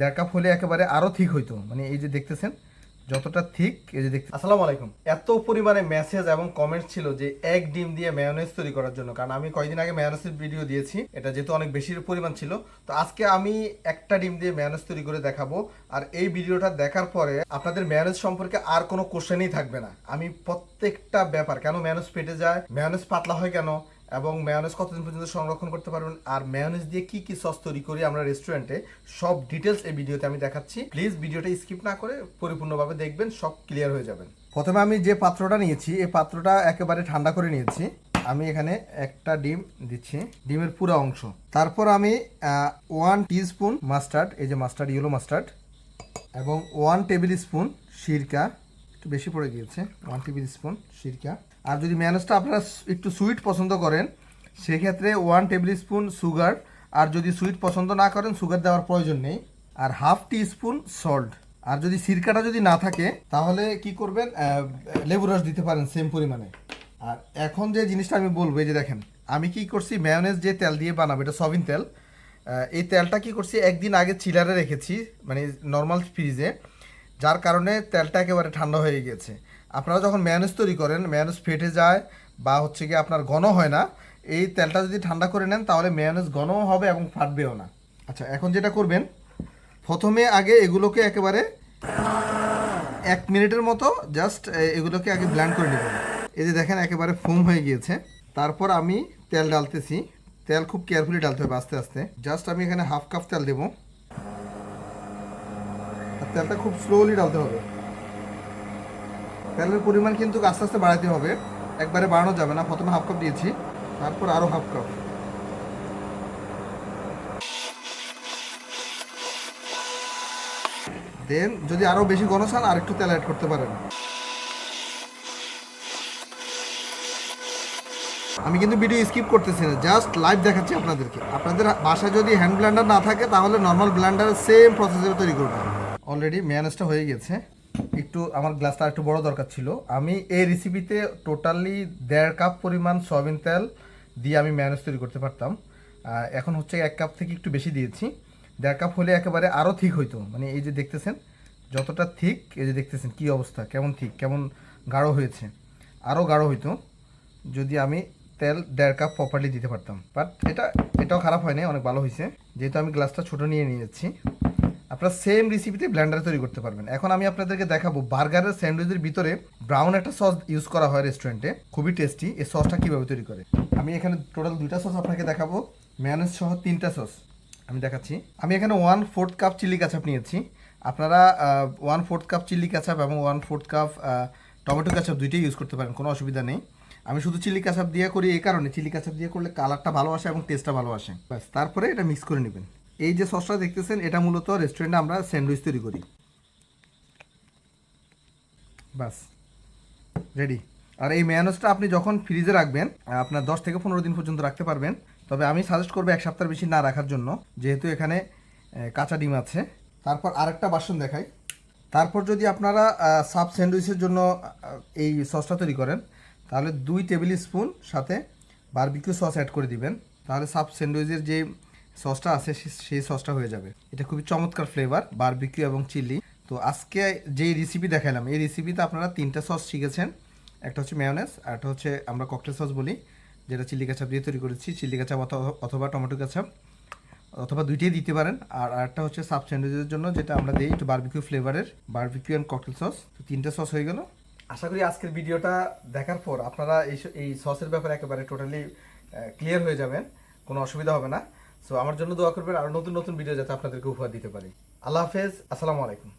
দেড় কাপ হলে একেবারে আরও ঠিক হইতো। মানে এই যে দেখতেছেন, যতটা ঠিক, এই যে দেখতে আসসালামু আলাইকুম। এত পরিমাণে মেসেজ এবং কমেন্ট ছিল যে এক ডিম দিয়ে মেয়োনেজ তৈরি করার জন্য। কারণ আমি কয়েকদিন আগে মেয়োনেজের ভিডিও দিয়েছি। এটা যেহেতু অনেক বেশি পরিমাণ ছিল। তো আজকে আমি একটা ডিম দিয়ে মেয়োনেজ তৈরি করে দেখাবো। আর এই ভিডিওটা দেখার পরে আপনাদের মেয়োনেজ সম্পর্কে আর কোনো কোশ্চেনই থাকবে না। আমি প্রত্যেকটা ব্যাপার, কেন মেয়োনেজ পেটে যায় মেয়োনেজ পাতলা হয় কেন এবং মেয়োনেজ কতদিন পর্যন্ত সংরক্ষণ করতে পারবেন আর মেয়োনেজ দিয়ে কি কি সস তৈরি করি আমরা রেস্টুরেন্টে সব ডিটেলস এই ভিডিওতে আমি দেখাচ্ছি। প্লিজ ভিডিওটা স্কিপ না করে পরিপূর্ণভাবে দেখবেন, সব ক্লিয়ার হয়ে যাবেন প্রথমে আমি যে পাত্রটা নিয়েছি, এই পাত্রটা একেবারে ঠান্ডা করে নিয়েছি। আমি এখানে একটা ডিম দিচ্ছি, ডিমের পুরো অংশ। তারপর আমি ওয়ান টিস্পুন মাস্টার্ড এই যে মাস্টার্ড ইয়েলো মাস্টার্ড এবং ওয়ান টেবিল স্পুন সিরকা। বেশি পড়ে গিয়েছে ওয়ান টেবিল স্পুন সিরকা। আর যদি ম্যানেজটা আপনারা একটু সুইট পছন্দ করেন, সেক্ষেত্রে ওয়ান টেবিল স্পুন সুগার আর যদি সুইট পছন্দ না করেন সুগার দেওয়ার প্রয়োজন নেই। আর হাফ টি স্পুন সল্ট আর যদি সিরকাটা যদি না থাকে, তাহলে কি করবেন লেবু রস দিতে পারেন সেম পরিমাণে। আর এখন যে জিনিসটা আমি বলব যে দেখেন, আমি কি করছি ম্যায়োনেজ যে তেল দিয়ে বানাবো, এটা সবিন তেল এই তেলটা কি করছি, একদিন আগে চিলারে রেখেছি মানে নর্মাল ফ্রিজে যার কারণে তেলটা একেবারে ঠান্ডা হয়ে গিয়েছে আপনারা যখন ম্যানেজ তৈরি করেন ম্যানেজ ফেটে যায় বা হচ্ছে কি আপনার ঘন হয় না, এই তেলটা যদি ঠান্ডা করে নেন তাহলে ম্যানেজ ঘনও হবে এবং ফাটবেও না। আচ্ছা এখন যেটা করবেন, প্রথমে আগে এগুলোকে একেবারে এক মিনিটের মতো জাস্ট এগুলোকে আগে ব্ল্যান্ড করে নেবেন। এই যে দেখেন একেবারে ফোম হয়ে গিয়েছে। তারপর আমি তেল ডালতেছি তেল খুব কেয়ারফুলি ডালতে হবে আস্তে আস্তে। জাস্ট আমি এখানে হাফ কাপ তেল দেবো। তেলটা খুব স্লোলি ডালতে হবে। তেলের পরিমাণ কিন্তু আস্তে আস্তে বাড়াতে হবে। একবারে বাড়ানো যাবে না। প্রথমে হাফ কাপ দিয়েছি, তারপর আরও হাফ কাপ দেন যদি আরও বেশি ঘন চান, আর একটু তেল অ্যাড করতে পারেন। আমি কিন্তু ভিডিও স্কিপ করতেছি না জাস্ট লাইভ দেখাচ্ছি আপনাদেরকে। আপনাদের বাসায় যদি হ্যান্ড ব্লেন্ডার না থাকে, তাহলে নর্মাল ব্লেন্ডার সেম প্রসেসে তৈরি করবেন। অলরেডি ম্যানেজটা হয়ে গেছে। একটু আমার গ্লাসটা একটু বড় দরকার ছিল। আমি এই রেসিপিতে টোটালি দেড় কাপ পরিমাণ সয়াবিন তেল দিয়ে আমি ম্যানেজ তৈরি করতে পারতাম। এখন হচ্ছে এক কাপ থেকে একটু বেশি দিয়েছি। দেড় কাপ হলে একেবারে আরও ঠিক হইতো। মানে এই যে দেখতেছেন, যতটা ঠিক, এই যে দেখতেছেন কি অবস্থা, কেমন ঠিক, কেমন গাঢ় হয়েছে আরও গাঢ় হইতো, যদি আমি তেল দেড় কাপ প্রপারলি দিতে পারতাম। বাট এটা, এটাও খারাপ হয়নি অনেক ভালো হয়েছে যেহেতু আমি গ্লাসটা ছোটো নিয়ে নিয়েছি। আপনারা সেম রেসিপিতে ব্লেন্ডারে তৈরি করতে পারবেন। এখন আমি আপনাদেরকে দেখাবো বার্গারের স্যান্ডউইচের ভিতরে ব্রাউন একটা সস ইউজ করা হয় রেস্টুরেন্টে খুবই টেস্টি এই সসটা কীভাবে তৈরি করে? আমি এখানে টোটাল দুইটা সস আপনাকে দেখাবো। ম্যানেজ সহ তিনটা সস আমি দেখাচ্ছি। আমি এখানে one fourth cup chilli ketchup নিয়েছি। আপনারা one fourth cup chilli ketchup এবং one fourth cup tomato ketchup দুইটাই ইউজ করতে পারেন, কোনো অসুবিধা নেই। আমি শুধু চিলি কাচাপ দিয়ে করি এই কারণে। চিলি কাচাপ দিয়ে করলে কালারটা ভালো আসে এবং টেস্টটা ভালো আসে। ব্যাস, তারপরে এটা মিক্স করে নেবেন। এই যে সসটা দেখতেছেন, এটা মূলত রেস্টুরেন্টে আমরা স্যান্ডউইচ তৈরি করি। বাস রেডি আর এই ম্যানোসটা আপনি যখন ফ্রিজে রাখবেন, আপনার দশ থেকে পনেরো দিন পর্যন্ত রাখতে পারবেন। তবে আমি সাজেস্ট করব এক সপ্তাহ বেশি না রাখার জন্য, যেহেতু এখানে কাঁচা ডিম আছে। তারপর আরেকটা বাসন দেখাই। তারপর যদি আপনারা সাব স্যান্ডউইচের জন্য এই সসটা তৈরি করেন, তাহলে দুই টেবিল স্পুন সাথে বারবিকিউ সস অ্যাড করে দিবেন। তাহলে সাব স্যান্ডউইচের যে সসটা আছে সেই সসটা হয়ে যাবে। এটা খুবই চমৎকার ফ্লেভার বারবিকিউ এবং চিলি তো আজকে যেই রেসিপি দেখালাম এই রেসিপিতে আপনারা তিনটা সস শিখেছেন। একটা হচ্ছে মেয়োনেজ আর একটা হচ্ছে আমরা ককটেল সস বলি, যেটা চিলি কাচাপ দিয়ে তৈরি করেছি। চিলি কাচাপ অথবা- অথবা টমেটো কাচাপ অথবা দুইটাই দিতে পারেন। আর আরেকটা হচ্ছে সাব স্যান্ডউইচের জন্য, যেটা আমরা দিই একটু বারবিকিউ ফ্লেভারের বারবিকিউ অ্যান্ড ককটেল সস তো তিনটা সস হয়ে গেল। আশা করি আজকের ভিডিওটা দেখার পর আপনারা এই এই সসের ব্যাপারে একেবারে টোটালি ক্লিয়ার হয়ে যাবেন। কোনো অসুবিধা হবে না। সো আমার জন্য দোয়া করবেন আর নতুন নতুন ভিডিও যাতে আপনাদেরকে উপহার দিতে পারি। আল্লাহ হাফেজ, আসসালামু আলাইকুম।